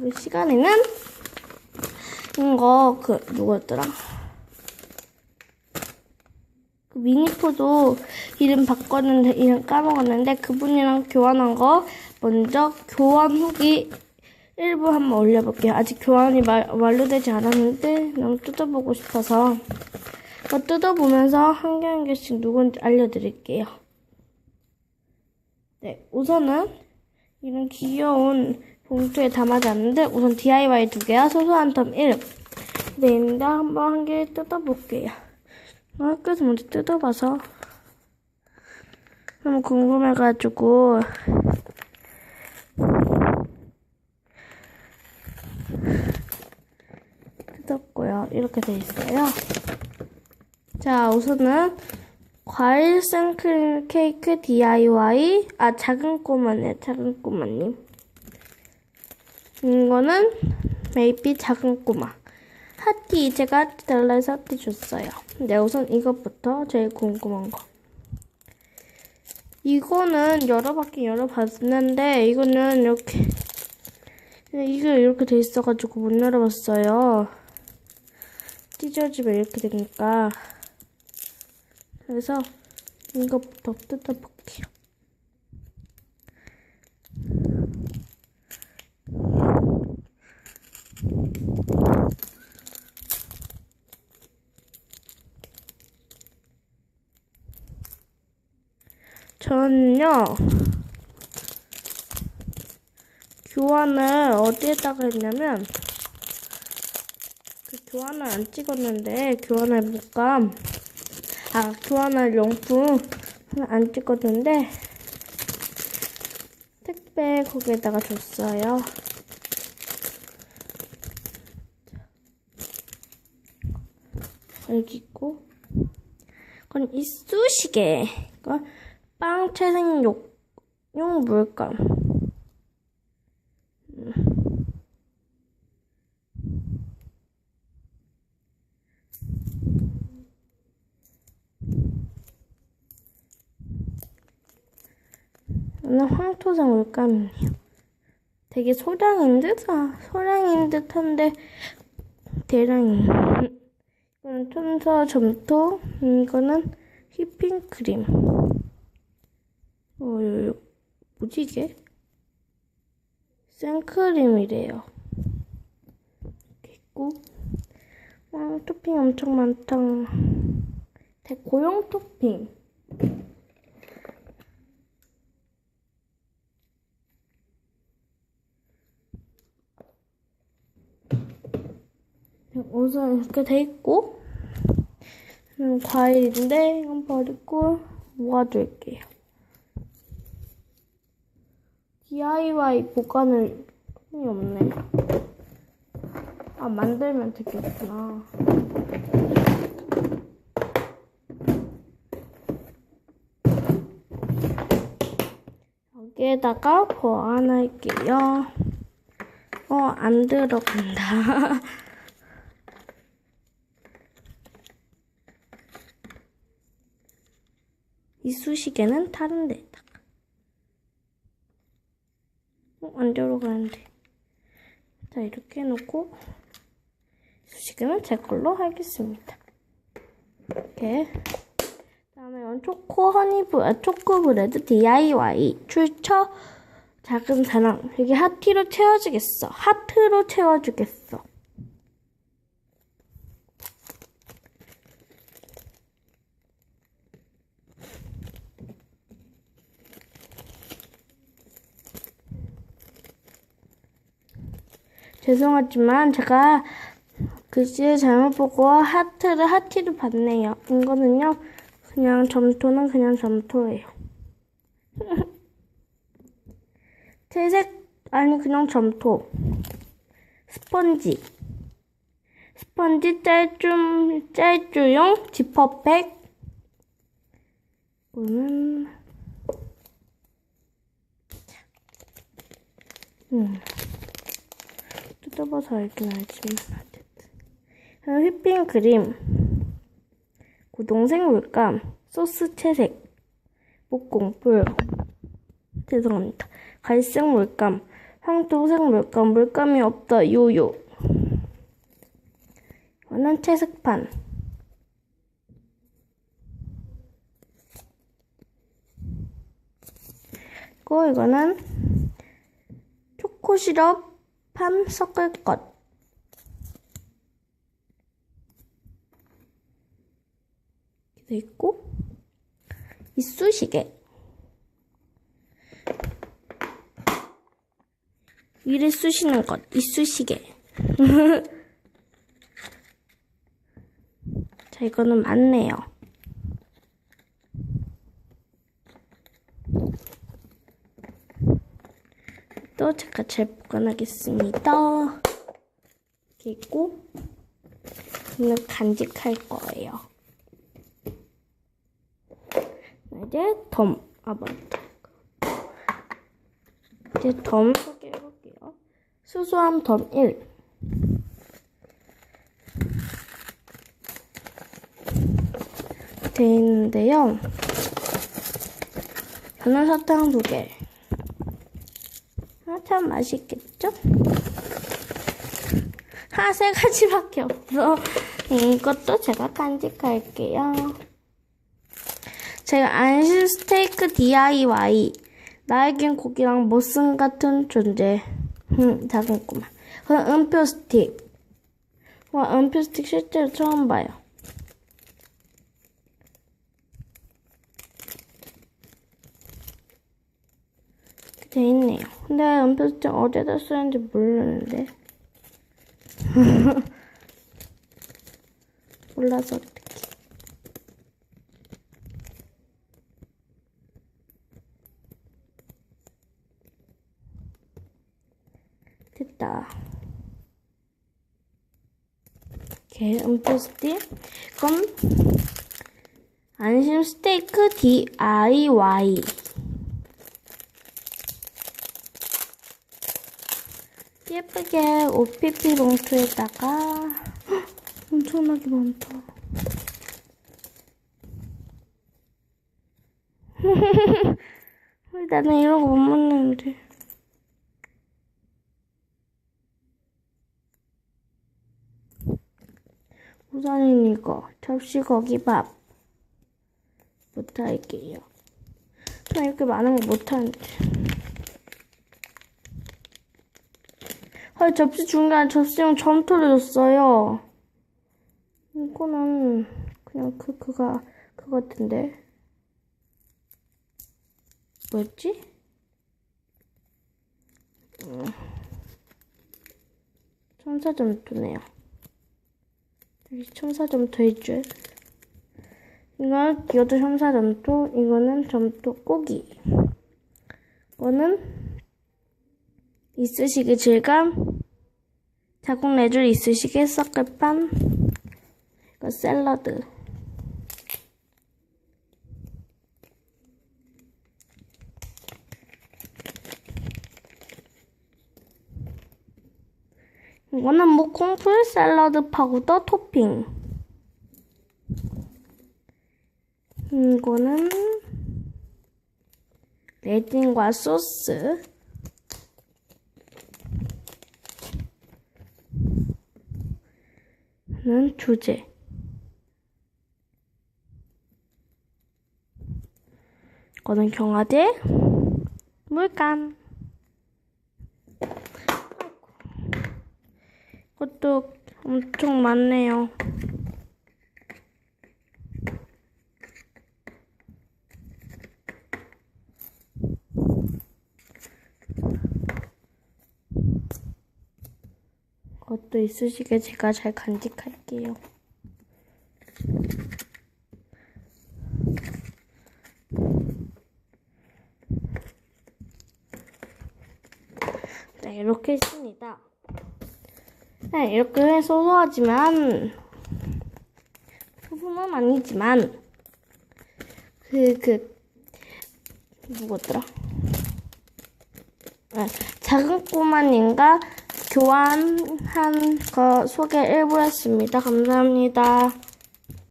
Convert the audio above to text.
그 시간에는 이거 그 누구였더라? 그 미니포도 이름 바꿨는데 이름 까먹었는데 그분이랑 교환한 거 먼저 교환 후기 1부 한번 올려볼게요. 아직 교환이 말, 완료되지 않았는데 너무 뜯어보고 싶어서 이거 뜯어보면서 한 개 한 개씩 누군지 알려드릴게요. 네, 우선은 이런 귀여운 봉투에 담아놨는데 우선 DIY 두 개와 소소한 텀 1. 네, 있는데 한번 한 개 뜯어볼게요. 학교에서 먼저 뜯어봐서 너무 궁금해가지고 뜯었고요. 이렇게 돼 있어요. 자, 우선은 과일 생크림 케이크 DIY 아 작은 꼬마네 작은 꼬마님 이거는 메이비 작은 꼬마. 하티 제가 해서 하티 줬어요. 네 우선 이것부터 제일 궁금한 거. 이거는 열어봤긴 열어봤는데 이거는 이렇게 이게 이렇게 돼 있어가지고 못 열어봤어요. 찢어지면 이렇게 되니까. 그래서 이것부터 뜯어볼게요. 저는요, 교환을 어디에다가 했냐면, 그 교환을 안 찍었는데, 교환할 물감, 아, 교환할 용품 안 찍었는데 택배 거기에다가 줬어요. 여기 있고 그건 이쑤시개 이건 빵 채색 용 용 물감 이는 황토색 물감이에요. 되게 소량인 듯, 아, 소량인 듯한데 대량이. 이거는 톤서 점토, 이거는 휘핑 크림. 어, 요, 요, 뭐지 이게? 생크림이래요. 이렇게 있고, 와, 토핑 엄청 많다. 고용 토핑. 우선 이렇게 돼 있고 음, 과일인데 이건 버리고 모아둘게요. DIY 보관을 힘이 없네. 아 만들면 되겠구나. 여기에다가 보관할게요. 어, 안 들어간다. 이쑤시개는 다른 데다가. 어, 안 들어가는데. 자, 이렇게 해놓고, 이쑤시개는 제 걸로 하겠습니다. 이렇게. 다음에 이건 초코 허니브, 아, 초코브레드 DIY. 출처 작은 사랑. 여기 하트로 채워주겠어. 하트로 채워주겠어. 죄송하지만 제가 글씨를 잘못 보고 하트를 하티로 봤네요. 이거는요, 그냥 점토는 그냥 점토예요. 채색, 아니, 그냥 점토. 스펀지. 스펀지 짤줄, 짤줄용 지퍼백. 이거는, 음. 뜯어봐서 알긴 알지만 휘핑 크림 고동색 물감 소스 채색 목공풀 죄송합니다 갈색 물감 황토색 물감, 물감이 없다, 요요. 이거는 채색판. 그리고 이거는 초코 시럽 판 섞을 것. 돼 있고, 이쑤시개. 위를 쑤시는 것, 이쑤시개. 자, 이거는 맞네요. 또 제가 잘 보관하겠습니다. 있고, 이는 간직할 거예요. 이제 덤, 아, 맞다. 이제 덤 소개해볼게요. 수수함 덤 1. 돼 있는데요. 저는 사탕 두 개. 아, 참 맛있겠죠? 아, 세 가지밖에 없어. 이것도 제가 간직할게요. 제가 안심 스테이크 DIY. 나에겐 고기랑 모슨 같은 존재. 음, 작은 꼬마. 그럼 은표 스틱. 와, 은표 스틱 실제로 처음 봐요. 이렇게 돼 있네요. 근데 스틱 어디다 쓰는지 모르는데. 몰라서 어떡해. 됐다. 이렇게 음표 스틱. 그럼 안심 스테이크 DIY. 예쁘게 OPP 봉투에다가 헉, 엄청나게 많다. 나는 이런 거 못 먹는데. 우선은 이거 접시 거기 밥 못할게요. 전 이렇게 많은 거 못하는데. 아 접시 중간에 접시용 점토를 줬어요. 이거는 그냥 그 그가 그 같은데. 뭐였지? 음. 천사 점토네요. 여기 천사 점토 해줄. 이건 이것도 천사 점토, 이거는 점토 꼬기. 이거는 이쑤시개 질감, 자국 내줄 이쑤시개 섞을판, 이거 샐러드. 이거는 뭐 콩풀 샐러드 파우더 토핑. 이거는 레진과 소스. 는 주제. 이거는 경화제, 물감. 그것도 엄청 많네요. 그것도 있으시게 제가 잘 간직할게요. 네, 이렇게 있습니다. 네, 이렇게 소소하지만 소소는 아니지만 그 그 누구더라? 네, 작은 꼬마님과 교환한 거 소개 일부 했습니다. 감사합니다.